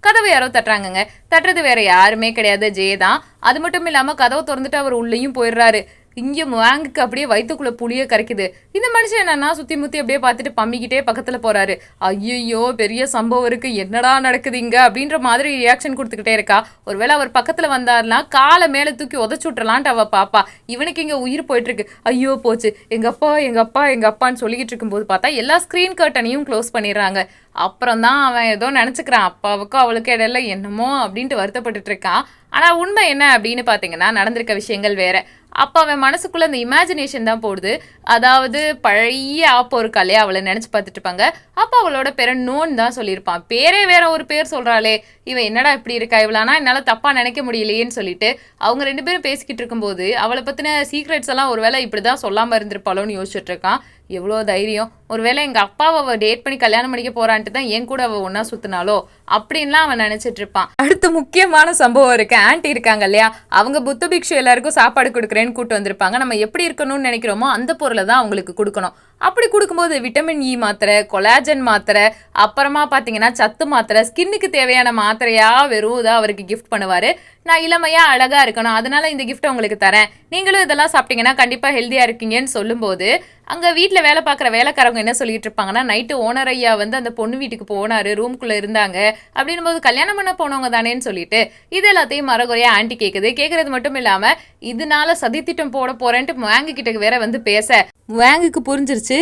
கதவை யாரோ தட்டுறாங்கங்க. தட்டுறது வேற யாருமே கிடையாது. ஜே தான் அது மட்டும் இல்லாம கதவை திறந்துட்டு அவர் உள்ளேயும் போயிடுறாரு. இங்கே மேங்குக்கு அப்படியே வயிற்றுக்குள்ளே புளியை கரைக்குது. இந்த மனுஷன் என்னன்னா சுற்றி முற்றி அப்படியே பார்த்துட்டு பம்மிக்கிட்டே பக்கத்தில் போகிறாரு ஐயோ பெரிய சம்பவம் இருக்கு. என்னடா நடக்குது இங்கே? அப்படின்ற மாதிரி ரியாக்ஷன் கொடுத்துக்கிட்டே இருக்கா. ஒருவேளை அவர் பக்கத்தில் வந்தார்னா காலை மேலே தூக்கி உதச்சு விட்றலான்ட்டு அவள் பாப்பா. இவனுக்கு இங்கே உயிர் போயிட்டுருக்கு. ஐயோ போச்சு. எங்கள் அப்பா எங்கள் அப்பா எங்கள் அப்பான்னு சொல்லிக்கிட்டு இருக்கும்போது பார்த்தா எல்லா ஸ்க்ரீன் கர்ட்டனையும் க்ளோஸ் பண்ணிடுறாங்க. அப்புறம் தான் அவன் ஏதோ நினச்சிக்கிறான். அப்பாவுக்கும் அவளுக்கு இடையில என்னமோ அப்படின்ட்டு வருத்தப்பட்டுட்டு இருக்கான். ஆனால் உண்மை என்ன அப்படின்னு பார்த்தீங்கன்னா நடந்திருக்க விஷயங்கள் வேற. அப்போ அவன் மனசுக்குள்ள அந்த இமேஜினேஷன் தான் போடுது. அதாவது பழைய ஆப்போ இருக்கா இல்லையா அவளை நினச்சி பார்த்துட்டு இருப்பாங்க. அப்போ அவளோட பேரை நோன் தான் சொல்லியிருப்பான். பேரே வேற ஒரு பேர் சொல்கிறாளே இவன் என்னடா இப்படி இருக்கா? இவளானா என்னால் தப்பாக நினைக்க முடியலையேன்னு சொல்லிட்டு அவங்க ரெண்டு பேரும் பேசிக்கிட்டு இருக்கும்போது அவளை பற்றின சீக்ரெட்ஸ் எல்லாம் ஒருவேளை இப்படி தான் சொல்லாமல் இருந்திருப்பாளோன்னு யோசிச்சுட்டு இருக்கான். எவ்வளோ தைரியம்? ஒருவேளை எங்கள் அப்பாவை அவள் டேட் பண்ணி கல்யாணம் பண்ணிக்க போறான்ட்டு தான் என் கூட அவள் ஒன்றா சுற்றினாலோ அப்படின்லாம் அவன் நினச்சிட்டு இருப்பான். அடுத்து முக்கியமான சம்பவம் இருக்கு. ஆண்டி இருக்காங்க இல்லையா? அவங்க புத்த பிக்ஷு எல்லாருக்கும் சாப்பாடு கொடுக்குறேன்னு கூட்டு வந்திருப்பாங்க. நம்ம எப்படி இருக்கணும்னு நினைக்கிறோமோ அந்த பொருளை தான் அவங்களுக்கு கொடுக்கணும். அப்படி கொடுக்கும்போது விட்டமின் இ e மாத்திரை கொலாஜன் மாத்திரை அப்புறமா பார்த்தீங்கன்னா சத்து மாத்திரை ஸ்கின்னுக்கு தேவையான மாத்திரையாக வெறும் இதாக அவருக்கு கிஃப்ட் பண்ணுவார். நான் இளமையாக அழகாக இருக்கணும். அதனால இந்த கிஃப்ட் உங்களுக்கு தரேன். நீங்களும் இதெல்லாம் சாப்பிட்டீங்கன்னா கண்டிப்பாக ஹெல்த்தியாக இருக்கீங்கன்னு சொல்லும்போது அங்கே வீட்டில் வேலை பார்க்குற வேலைக்காரவங்க என்ன சொல்லிட்டு இருப்பாங்கன்னா நைட்டு ஓனர் ஐயா வந்து அந்த பொண்ணு வீட்டுக்கு போனார் ரூம்குள்ளே இருந்தாங்க. அப்படின்னும் போது கல்யாணம் பண்ண போனவங்க தானேன்னு சொல்லிட்டு இது எல்லாத்தையும் மரகுறையா ஆண்டி கேட்குது கேட்குறது மட்டும் இல்லாமல் இதனால சதித்திட்டம் போட போகிறேன்ட்டு வேங்கு கிட்ட வேற வந்து பேச. வாங்குக்கு புரிஞ்சிருச்சு.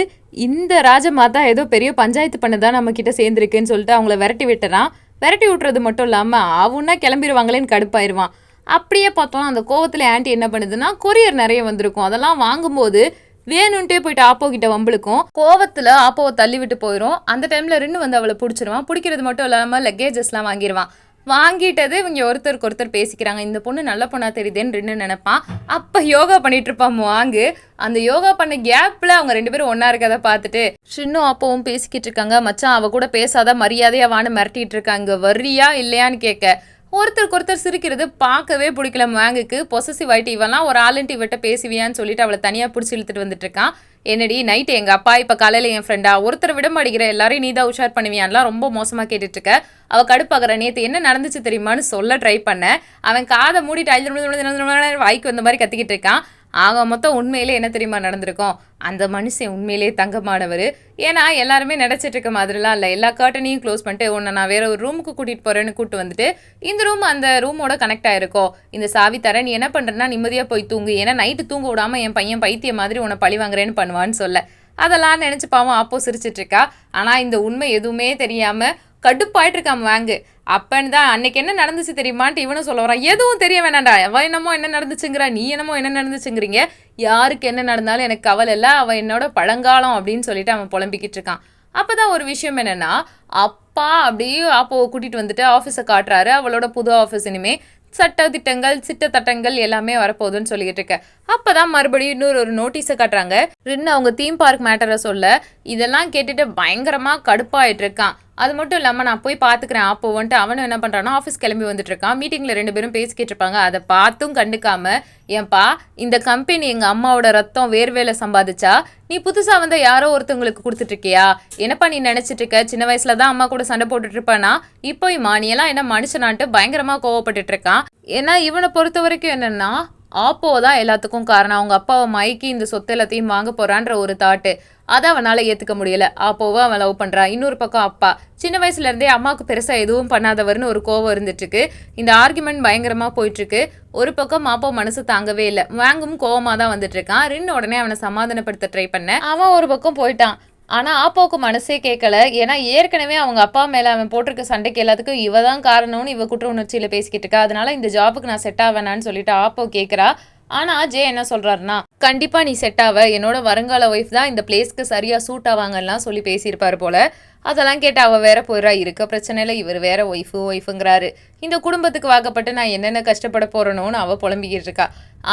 இந்த ராஜமாதா ஏதோ பெரிய பஞ்சாயத்து பண்ணதான் நம்ம கிட்ட சேர்ந்துருக்குன்னு சொல்லிட்டு அவங்கள விரட்டி விட்டுறான். விரட்டி விட்டுறது மட்டும் இல்லாமல் ஆவுன்னா கிளம்பிடுவாங்களேன்னு கடுப்பாயிருவான். அப்படியே பார்த்தோம் அந்த கோவத்தில் ஆன்ட்டி என்ன பண்ணுதுன்னா கொரியர் நிறைய வந்திருக்கும். அதெல்லாம் வாங்கும்போது வேணும்ட்டே போயிட்டு ஆப்போ கிட்ட வம்பளுக்கும் கோவத்தில் ஆப்போவை தள்ளி விட்டு போயிடும் அந்த டைமில் ரின்னு வந்து அவளை பிடிச்சிருவான். பிடிக்கிறது மட்டும் இல்லாமல் லக்கேஜஸ்லாம் வாங்கிடுவான் வாங்கிட்டது இவங்க ஒருத்தருக்கு ஒருத்தர் பேசிக்கிறாங்க. இந்த பொண்ணு நல்ல பொண்ணா தெரியுதேன்னு ரெண்டு நினைப்பான். அப்போ யோகா பண்ணிட்டு இருப்பான் வாங்கு அந்த யோகா பண்ண கேப்பில் அவங்க ரெண்டு பேரும் ஒன்றா இருக்கதை பார்த்துட்டு ஷின்னும் அப்பவும் பேசிக்கிட்டு இருக்காங்க. மச்சான் அவ கூட பேசாத மரியாதையா வான்னு மிரட்டிட்டு இருக்காங்க. வர்றியா இல்லையான்னு கேட்க. ஒருத்தருக்கு ஒருத்தர் சிரிக்கிறது பார்க்கவே பிடிக்கல மேங்குக்கு பொசசிவ் ஆகிட்டு இவெல்லாம் ஒரு ஆளுன்ட்டு இவட்ட பேசுவியான்னு சொல்லிட்டு அவளை தனியாக பிடிச்சி இழுத்துட்டு வந்துட்டு இருக்கான் என்னடி நைட்டு எங்கள் அப்பா இப்போ காலையில் என் ஃப்ரெண்டா ஒருத்தர் விட மாட்டேங்கிற எல்லாரையும் நீ தான் உஷார் பண்ணுவியான்லாம் ரொம்ப மோசமாக கேட்டுட்டு இருக்க அவள் கடுப்பாகிற நேற்று என்ன நடந்துச்சு தெரியுமான்னு சொல்ல ட்ரை பண்ண அவன் காதை மூடிட்டு ஐந்து வாய்க்கு வந்த மாதிரி கத்திக்கிட்டு இருக்கான் ஆக மொத்தம் உண்மையிலே என்ன தெரியுமா நடந்திருக்கும்? அந்த மனுஷன் உண்மையிலே தங்கமானவர். ஏன்னா எல்லாருமே நினச்சிட்டு இருக்க மாதிரிலாம் இல்லை. எல்லா கர்ட்டனையும் க்ளோஸ் பண்ணிட்டு உன்னை நான் வேற ஒரு ரூமுக்கு கூட்டிகிட்டு போகிறேன்னு கூட்டு வந்துட்டு இந்த ரூம் அந்த ரூமோட கனெக்ட் ஆகிருக்கோ இந்த சாவி தர நீ என்ன பண்ணுறேன்னா நிம்மதியாக போய் தூங்கு. ஏன்னா நைட்டு தூங்க விடாம என் பையன் பைத்திய மாதிரி உன்னை பழி வாங்குறேன்னு பண்ணுவான்னு சொல்ல. அதெல்லாம் நினச்சி பாவம் ஆப்போ சிரிச்சிட்டு இருக்கா ஆனால் இந்த உண்மை எதுவுமே தெரியாமல் கடுப்பாயிட்டு இருக்காம வாங்கு. அப்பன்னு தான் அன்னைக்கு என்ன நடந்துச்சு தெரியுமான்ட்டு இவனும் சொல்ல வரான். எதுவும் தெரிய வேணாண்டா அவன் என்னமோ என்ன நடந்துச்சுங்கிறா. நீ என்னமோ என்ன நடந்துச்சுங்கிறீங்க. யாருக்கு என்ன நடந்தாலும் எனக்கு கவலை இல்லை. அவன் என்னோட பழங்காலம் அப்படின்னு சொல்லிட்டு அவன் புலம்பிக்கிட்டு இருக்கான். அப்பதான் ஒரு விஷயம் என்னென்னா அப்பா அப்படியே அப்போது கூட்டிகிட்டு வந்துட்டு ஆஃபீஸை காட்டுறாரு. அவளோட புது ஆஃபீஸ் இனிமே சட்ட திட்டங்கள் சிட்டத்தட்டங்கள் எல்லாமே வரப்போகுதுன்னு சொல்லிட்டு இருக்க. அப்பதான் மறுபடியும் இன்னொரு ஒரு நோட்டீஸை காட்டுறாங்க. ரின்னு அவங்க தீம் பார்க் மேட்டரை சொல்ல இதெல்லாம் கேட்டுட்டு பயங்கரமாக கடுப்பாயிட்டு இருக்கான் அது மட்டும் இல்லாமல் நான் போய் பார்த்துக்கிறேன் அப்போ வந்துட்டு அவனும் என்ன பண்ணுறான்னா ஆஃபீஸ் கிளம்பி வந்துட்டு இருக்கான் மீட்டிங்கில் ரெண்டு பேரும் பேசிக்கிட்டு இருப்பாங்க அதை பார்த்தும் கண்டுக்காம ஏன்பா இந்த கம்பெனி எங்கள் அம்மாவோட ரத்தம் வேர்வேலை சம்பாதிச்சா நீ புதுசாக வந்த யாரோ ஒருத்தவங்களுக்கு கொடுத்துட்ருக்கியா என்னப்பா நீ நினச்சிட்டு இருக்க சின்ன வயசில் தான் அம்மா கூட சண்டை போட்டுட்டு இருப்பானா இப்போ இம்மா நீ எல்லாம் என்ன மனுஷனான்ட்டு பயங்கரமாக கோவப்பட்டுட்டு இருக்கான் ஏன்னா இவனை பொறுத்த வரைக்கும் என்னென்னா ஆப்போ தான் எல்லாத்துக்கும் காரணம். அவங்க அப்பாவை மயக்கி இந்த சொத்து எல்லாத்தையும் வாங்க போகிறான்ற ஒரு தாட்டு அதை அவனால் ஏற்றுக்க முடியலை. ஆப்போவை அவன் லவ் பண்ணுறான் இன்னொரு பக்கம் அப்பா. சின்ன வயசுலேருந்தே அம்மாவுக்கு பெருசாக எதுவும் பண்ணாதவர்னு ஒரு கோவம் இருந்துட்டுருக்கு. இந்த ஆர்குமெண்ட் பயங்கரமாக போயிட்டுருக்கு. ஒரு பக்கம் மாப்போ மனசு தாங்கவே இல்லை. வாங்கும் கோவமாக தான் வந்துட்டு இருக்கான் ரின்னு உடனே அவனை சமாதானப்படுத்த ட்ரை பண்ண. அவன் ஒரு பக்கம் போயிட்டான். ஆனால் ஆப்போக்கு மனசே கேட்கல ஏன்னா ஏற்கனவே அவங்க அப்பா மேலே அவன் போட்டிருக்க சண்டைக்கு எல்லாத்துக்கும் இவ தான் காரணம்னு இவ குற்ற உணர்ச்சியில் பேசிக்கிட்டு இருக்கா. அதனால இந்த ஜாபுக்கு நான் செட் ஆவேனான்னு சொல்லிட்டு ஆப்போ கேட்குறா ஆனால் ஜே என்ன சொல்கிறாருன்னா கண்டிப்பாக நீ செட் ஆவ. என்னோட வருங்கால ஒய்ஃப் தான் இந்த பிளேஸ்க்கு சரியாக சூட் ஆவாங்கலாம் சொல்லி பேசியிருப்பார் போல. அதெல்லாம் கேட்டு அவள் வேற போயிடா இருக்க பிரச்சனையில் இவர் வேற ஒய்ஃபு ஒய்ஃபுங்கிறாரு இந்த குடும்பத்துக்கு வாக்கப்பட்டு நான் என்னென்ன கஷ்டப்பட போகிறேனோன்னு அவள் புலம்பிக்கிட்டு இருக்கா.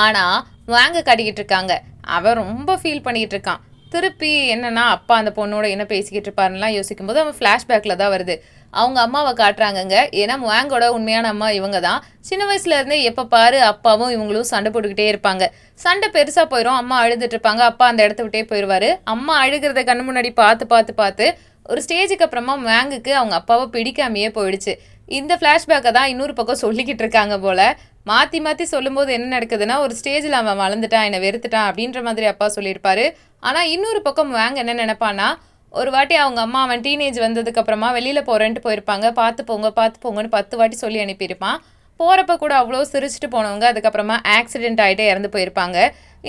ஆனால் வாங்க கட்டிக்கிட்டு இருக்காங்க. அவன் ரொம்ப ஃபீல் பண்ணிக்கிட்டு இருக்கான். திருப்பி என்னன்னா அப்பா அந்த பொண்ணோட என்ன பேசிக்கிட்டு இருப்பாருலாம் யோசிக்கும் போது அவன் ஃப்ளாஷ்பேக்கில் தான் வருது. அவங்க அம்மாவை காட்டுறாங்கங்க. ஏன்னா முவாங்கோட உண்மையான அம்மா இவங்க தான் சின்ன வயசுல இருந்தே எப்போ பாரு அப்பாவும் இவங்களும் சண்டை போட்டுக்கிட்டே இருப்பாங்க. சண்டை பெருசாக போயிடும் அம்மா அழுதுட்டு இருப்பாங்க. அப்பா அந்த இடத்த விட்டே போயிடுவாரு அம்மா அழுகிறத கண்ணு முன்னாடி பார்த்து பார்த்து பார்த்து ஒரு ஸ்டேஜுக்கு அப்புறமா மேங்குக்கு அவங்க அப்பாவை பிடிக்காமையே போயிடுச்சு. இந்த ஃப்ளாஷ்பேக்கை தான் இன்னொரு பக்கம் சொல்லிக்கிட்டு இருக்காங்க போல. மாற்றி மாற்றி சொல்லும்போது என்ன நடக்குதுன்னா ஒரு ஸ்டேஜில் அவன் வளர்ந்துட்டான் என்னை வெறுத்துட்டான் அப்படின்ற மாதிரி அப்பா சொல்லியிருப்பாரு. ஆனால் இன்னொரு பக்கம் வாங்க என்ன நினைப்பான்னா ஒரு வாட்டி அவங்க அம்மா அவன் டீனேஜ் வந்ததுக்கப்புறமா வெளியில் போகிறேன்ட்டு போயிருப்பாங்க. பார்த்து போங்க பார்த்து போங்கன்னு பத்து வாட்டி சொல்லி அனுப்பியிருப்பான். போகிறப்ப கூட அவ்வளோ சிரிச்சிட்டு போனவங்க அதுக்கப்புறமா ஆக்சிடென்ட் ஆகிட்டே இறந்து போயிருப்பாங்க.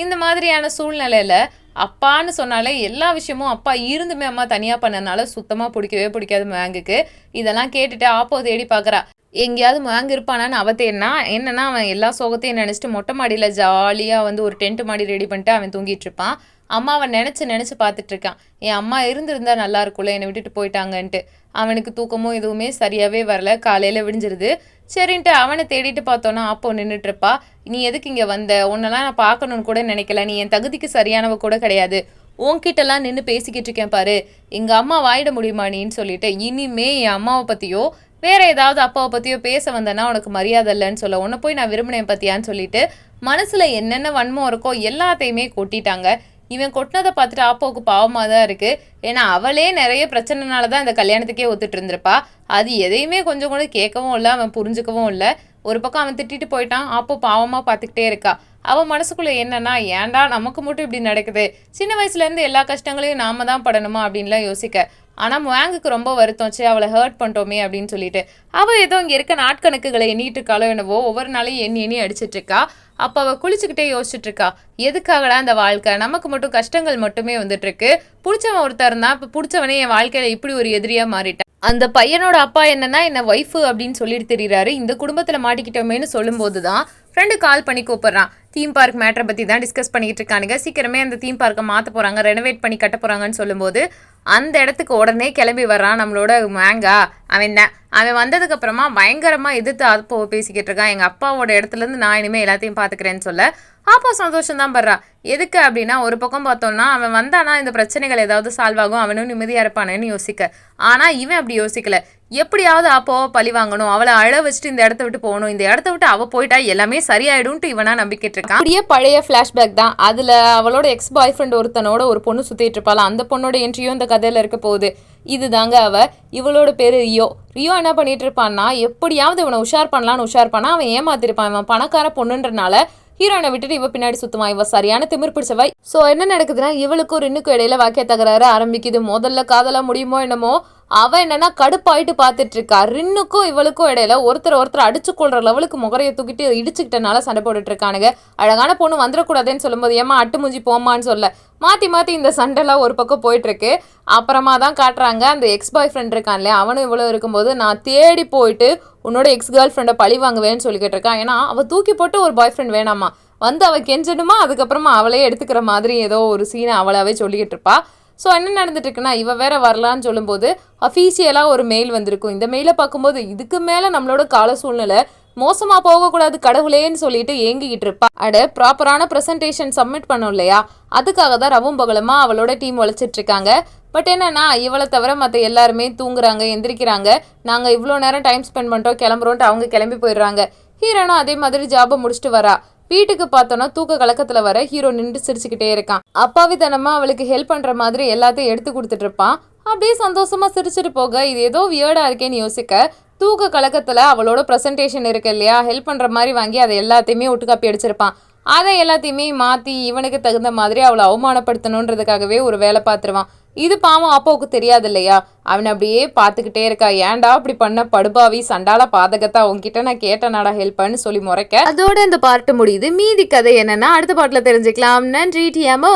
இந்த மாதிரியான சூழ்நிலையில் அப்பான்னு சொன்னாலே எல்லா விஷயமும் அப்பா இருந்துமே அம்மா தனியாக பண்ணனால சுத்தமாக பிடிக்கவே பிடிக்காது மேங்குக்கு. இதெல்லாம் கேட்டுட்டு ஆப்போ தேடி பார்க்குறா எங்கேயாவது மேங்கு இருப்பானான்னு அவ தேடினா என்னன்னா அவன் எல்லா சோகத்தையும் நினச்சிட்டு மொட்டை மாடியில் ஜாலியாக வந்து ஒரு டென்ட் மாடி ரெடி பண்ணிட்டு அவன் தூங்கிட்டு இருப்பான். அம்மா அவன் நினச்சி நினச்சி பார்த்துட்டு இருக்கான். என் அம்மா இருந்திருந்தா நல்லா இருக்கும்ல என்னை விட்டுட்டு போயிட்டாங்கன்ட்டு. அவனுக்கு தூக்கமும் எதுவுமே சரியாகவே வரல காலையில் விடிஞ்சிருது. சரின்ட்டு அவனை தேடிட்டு பார்த்தோன்னா அப்போ நின்றுட்டுருப்பா நீ எதுக்கு இங்கே வந்த? உன்னெல்லாம் நான் பார்க்கணுன்னு கூட நினைக்கல. நீ என் தகுதிக்கு சரியானவ கூட கிடையாது. உன்கிட்டலாம் நின்று பேசிக்கிட்டு இருக்கேன் பாரு. எங்கள் அம்மா வாயிட முடியுமா நீன்னு சொல்லிட்டு இனிமே என் அம்மாவை பற்றியோ வேற ஏதாவது அப்பாவை பற்றியோ பேச வந்தேன்னா உனக்கு மரியாதை இல்லைன்னு சொல்ல. உன்னை போய் நான் விரும்பினேன் பற்றியான்னு சொல்லிட்டு மனசில் என்னென்ன வன்மம் இருக்கோ எல்லாத்தையுமே கொட்டிட்டாங்க. இவன் கொட்டினதை பார்த்துட்டு ஆப்போவுக்கு பாவமாக தான் இருக்குது ஏன்னா அவளே நிறைய பிரச்சனைனால தான் இந்த கல்யாணத்துக்கே ஒத்துட்டு இருந்திருப்பா. அது எதையுமே கொஞ்சம் கூட கேட்கவும் இல்லை அவன் புரிஞ்சுக்கவும் இல்லை. ஒரு பக்கம் அவன் திட்டிட்டு போயிட்டான் அப்போ பாவமாக பார்த்துக்கிட்டே இருக்கா. அவன் மனசுக்குள்ளே என்னன்னா ஏன்டா நமக்கு மட்டும் இப்படி நடக்குது? சின்ன வயசுலேருந்து எல்லா கஷ்டங்களையும் நாம தான் படணுமா? அப்படின்லாம் யோசிக்க. ஆனால் முவாங்குக்கு ரொம்ப வருத்தம். சே அவளை ஹர்ட் பண்ணிட்டோமே அப்படின்னு சொல்லிட்டு. அவள் ஏதோ இங்கே இருக்க நாட்கணக்குகளை எண்ணிட்டு இருக்காளோ என்னவோ ஒவ்வொரு நாளையும் எண்ணி எண்ணி அடிச்சிட்டு இருக்கா. அப்போ அவள் குளிச்சுக்கிட்டே யோசிச்சுட்டு இருக்கா எதுக்காகடா அந்த வாழ்க்கை? நமக்கு மட்டும் கஷ்டங்கள் மட்டுமே வந்துட்டு இருக்கு பிடிச்சவன் ஒருத்தர் தான் இப்போ பிடிச்சவனே என் வாழ்க்கையில இப்படி ஒரு எதிரியா மாறிட்டான். அந்த பையனோட அப்பா என்னன்னா என்ன ஒய்ஃபு அப்படின்னு சொல்லிட்டு தெரியுறாரு. இந்த குடும்பத்துல மாட்டிக்கிட்டோமேன்னு சொல்லும்போது தான் ஃப்ரெண்டு கால் பண்ணி கூப்பிடுறான். தீம் பார்க் மேட்டரை பற்றி தான் டிஸ்கஸ் பண்ணிட்டு இருக்கானுங்க சீக்கிரமே அந்த தீம் பார்க்கை மாற்ற போகிறாங்க ரெனோவேட் பண்ணி கட்ட போகிறாங்கன்னு சொல்லும்போது அந்த இடத்துக்கு உடனே கிளம்பி வர்றான் நம்மளோட மேங்கா அவன் தான் அவன் வந்ததுக்கு அப்புறமா பயங்கரமாக எதிர்த்து அப்போ பேசிக்கிட்டு இருக்கான். எங்கள் அப்பாவோட இடத்துலேருந்து நான் இனிமேல் எல்லாத்தையும் பார்த்துக்கிறேன்னு சொல்ல அப்போ சந்தோஷம் தான் படுறா எதுக்கு அப்படின்னா ஒரு பக்கம் பார்த்தோம்னா அவன் வந்தானா இந்த பிரச்சனைகள் ஏதாவது சால்வ் ஆகும் அவனும் நிம்மதியாக இருப்பானேன்னு யோசிக்க. ஆனால் இவன் அப்படி யோசிக்கல. எப்படியாவது அப்போவை பழி வாங்கணும் அவளை அழ வச்சுட்டு இந்த இடத்த விட்டு போகணும் இந்த இடத்த விட்டு அவள் போயிட்டா எல்லாமே சரியாயிடும்ட்டு இவனா நம்பிக்கிட்டு இருக்கான் அப்படியே பழைய ஃப்ளாஷ்பேக் தான். அதில் அவளோட எக்ஸ் பாய் ஃப்ரெண்ட் ஒருத்தனோட ஒரு பொண்ணு சுற்றிட்டு இருப்பாள்? அந்த பொண்ணோட என்ட்ரியும் இந்த கதையில் இருக்க போகுது. இதுதாங்க அவ. இவளோட பேர் ரியோ. ரியோ என்ன பண்ணிட்டு இருப்பான்னா எப்படியாவது இவனை உஷார் பண்ணலான்னு உஷார் பண்ணா அவன் ஏமாத்திருப்பான். இவன் பணக்கார பொண்ணுன்றனால ஹீரோயினை விட்டுட்டு இவ பின்னாடி சுத்தமா இவ சரியான திமிர் பிடிச்சவை? சோ என்ன நடக்குதுன்னா இவளுக்கும் ரின்னுக்கும் இடையில வாக்கிய தகராறு ஆரம்பிக்குது. முதல்ல காதலா முடியுமோ என்னமோ அவன் என்னன்னா கடுப்பாயிட்டு பார்த்துட்டு இருக்கா ரின்னுக்கும் இவளுக்கும் இடையில ஒருத்தர் ஒருத்தர் அடிச்சு கொள்ற லெவலுக்கு முகரையை தூக்கிட்டு இடிச்சுக்கிட்டனால சண்டை போட்டுட்டு இருக்கானுங்க அழகான பொண்ணு வந்துடக்கூடாதுன்னு சொல்லும்போது ஏமா அட்டு மூஞ்சி போமான்னு சொல்ல. மாற்றி மாற்றி இந்த சண்டைலாம் ஒரு பக்கம் போயிட்டு இருக்கு அப்புறமா தான் காட்டுறாங்க. அந்த எக்ஸ் பாய் ஃப்ரெண்ட் இருக்கான் இல்லையா அவனும் இவ்வளோ இருக்கும்போது நான் தேடி போயிட்டு உன்னோட எக்ஸ் கேர்ள் ஃப்ரெண்டை பழி வாங்குவேன்னு சொல்லிக்கிட்டு இருக்கான். ஏன்னா அவள் தூக்கி போட்டு ஒரு பாய் ஃப்ரெண்ட் வேணாமா வந்து அவள் கெஞ்சணுமா அதுக்கப்புறமா அவளே எடுத்துக்கிற மாதிரி ஏதோ ஒரு சீனை அவளாவே சொல்லிக்கிட்டு இருப்பா. ஸோ என்ன நடந்துட்டு இருக்குன்னா இவ வேற வரலான்னு சொல்லும்போது அஃபீஷியலாக ஒரு மெயில் வந்திருக்கும். இந்த மெயிலை பார்க்கும்போது இதுக்கு மேலே நம்மளோட கால சூழ்நிலை மோசமா போகக்கூடாது கடவுளேன்னு சொல்லிட்டு ஏங்கிக்கிட்டு இருப்பா. அட ப்ராப்பரான ப்ரெசன்டேஷன் சப்மிட் பண்ணோம் இல்லையா? அதுக்காக தான் ரவும் பகலமா அவளோட டீம் உழைச்சிட்டு இருக்காங்க பட் என்னன்னா இவளை தவிர மற்ற எல்லாருமே தூங்குறாங்க எந்திரிக்கிறாங்க. நாங்கள் இவ்வளோ நேரம் டைம் ஸ்பெண்ட் பண்ணிட்டோம் கிளம்புறோன்ட்டு அவங்க கிளம்பி போயிடுறாங்க. ஹீரோனும் அதே மாதிரி ஜாபை முடிச்சுட்டு வரா. வீட்டுக்கு பார்த்தோன்னா தூக்க கலக்கத்துல வர ஹீரோ நின்று சிரிச்சுக்கிட்டே இருக்கான். அப்பாவித்தனமா அவளுக்கு ஹெல்ப் பண்ற மாதிரி எல்லாத்தையும் எடுத்து கொடுத்துட்டு இருப்பான். அப்படியே சந்தோஷமா சிரிச்சுட்டு போக இது ஏதோ வியர்டா இருக்கேன்னு யோசிக்க தூக்க கலக்கத்துல அவளோட ப்ரெசன்டேஷன் இருக்கு இல்லையா? ஹெல்ப் பண்ற மாதிரி வாங்கி அதை எல்லாத்தையுமே ஒட்டுக்காப்பி அடிச்சிருப்பான். அதை எல்லாத்தையுமே மாற்றி இவனுக்கு தகுந்த மாதிரி அவளை அவமானப்படுத்தணுன்றதுக்காகவே ஒரு வேலை பார்த்துருவான். இது பாவம் அப்பாவுக்கு தெரியாது இல்லையா? அவன் அப்படியே பார்த்துக்கிட்டே இருக்கா. ஏன்டா அப்படி பண்ண படுபாவி? சண்டால பாதகத்தா? உன்கிட்ட நான் கேட்டனாடா ஹெல்ப்னு சொல்லி முறைக்க. அதோட இந்த பாட்டு முடியுது. மீதி கதை என்னன்னா அடுத்த பாட்டில் தெரிஞ்சுக்கலாம். நன்றி டிஎம்ஓ